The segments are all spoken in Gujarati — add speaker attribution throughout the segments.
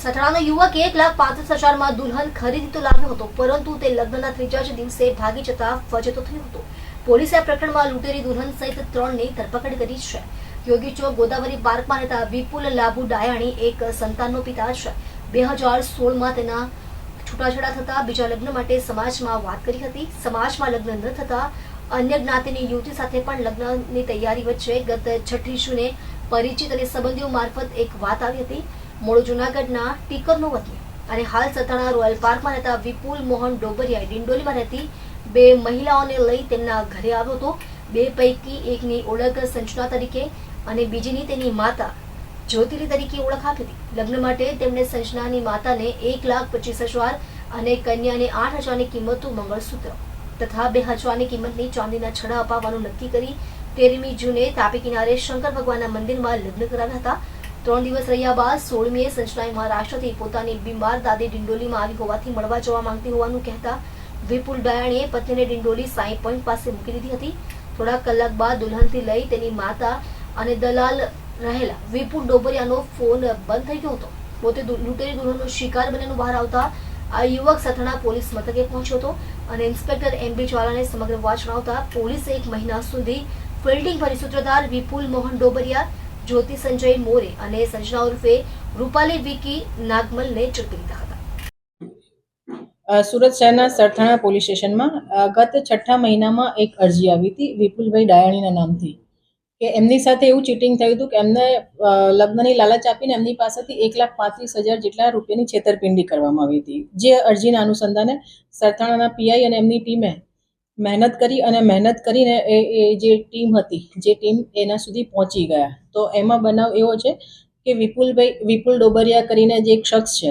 Speaker 1: સટણાનો યુવક એક લાખ પાંત્રીસ હજારમાં દુલ્હન ખરીદી તો લાવ્યો હતો, પરંતુ તે લગ્નના ત્રીજા જ દિવસે ભાગી જતા ફજતો થયો હતો. પોલીસે આ પ્રકરણમાં લૂંટેરી દુલ્હન સહિત ત્રણની ધરપકડ કરી છે. યોગી ચોક ગોદાવરી પાર્કમાં રહેતા વિપુલ લાભુ ડાયાણી, એક સંતાનનો પિતા છે. બે હજાર સોળમાં તેના છૂટાછેડા થતા બીજા લગ્ન માટે સમાજમાં વાત કરી હતી. સમાજમાં લગ્ન ન થતા અન્ય જ્ઞાતિની યુવતી સાથે પણ લગ્નની તૈયારી વચ્ચે ગત છઠ્ઠી પરિચિત અને સંબંધીઓ મારફત એક વાત આવી હતી. મૂળ જુનાગઢના ટીકરનો વતની અને હાલ સતાણા રોયલ પાર્કમાં રહેતા વિપુલ મોહન ડોબરિયાએ ડિંડોલીમાં રહેતી બે મહિલાઓને લઈ તેમના ઘરે આવ્યો હતો. બે પૈકી એકની ઓળખ સંજના તરીકે અને બીજીની તેની માતા જ્યોતિરી તરીકે ઓળખ આપી હતી. લગ્ન માટે તેમણે સંજનાની માતાને એક લાખ પચીસ હજાર અને કન્યાને આઠ હજારની કિંમતનું મંગળસૂત્ર તથા બે હજારની કિંમતની ચાંદીના છડા અપાવવાનું નક્કી કરી તેરમી જૂને તાપી કિનારે શંકર ભગવાનના મંદિરમાં લગ્ન કરાવ્યા હતા. ત્રણ દિવસ રહ્યા બાદ સોળમીએ સંજનાએ મહારાષ્ટ્રથી પોતાની બીમાર દાદી ડિંડોલીમાં આવી હોવાથી મળવા જવા માંગતી હોવાનું કહેતા વિપુલ ડાયાણીએ પત્નીને ડિંડોલી સાઈ પોઈન્ટ પાસે મૂકી દીધી હતી. થોડા કલાક બાદ દુલ્હનથી લઈ તેની માતા અને દલાલ રહેલા વિપુલ ડોબરિયાનો ફોન બંધ થઈ ગયો હતો. પોતે લૂંટેરી દુલ્હનનો શિકાર બનેનું બહાર આવતા આ યુવક સથણા પોલીસ મથકે પહોંચ્યો હતો અને ઇન્સ્પેક્ટર એમ બી જ્વાલાને સમગ્ર વાત જણાવતા પોલીસે એક મહિના સુધી ફિલ્ડિંગ ભરી સૂત્રધાર વિપુલ મોહન ડોબરિયા જ્યોતિ સંજય મોરે અને સંજના ઉર્ફે રૂપાલી વિકી નાગમલને ઝડપી લીધા હતા.
Speaker 2: સુરત શહેરના સરથાણા પોલીસ સ્ટેશનમાં ગત છઠ્ઠા મહિનામાં એક અરજી આવી હતી વિપુલભાઈ ડાયાણીના નામથી, કે એમની સાથે એવું ચીટિંગ થયું હતું કે એમને લગ્નની લાલચ આપીને એમની પાસેથી એક લાખ પાંત્રીસ હજાર જેટલા રૂપિયાની છેતરપિંડી કરવામાં આવી હતી. જે અરજીના અનુસંધાને સરથાણાના પીઆઈ અને એમની ટીમે મહેનત કરી અને મહેનત કરીને એ એ જે ટીમ હતી, જે ટીમ એના સુધી પહોંચી ગયા. તો એમાં બનાવ એવો છે કે વિપુલભાઈ, વિપુલ ડોબરિયા કરીને જે એક શખ્સ છે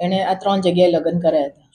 Speaker 2: એણે આ ત્રણ જગ્યાએ લગ્ન કર્યા હતા.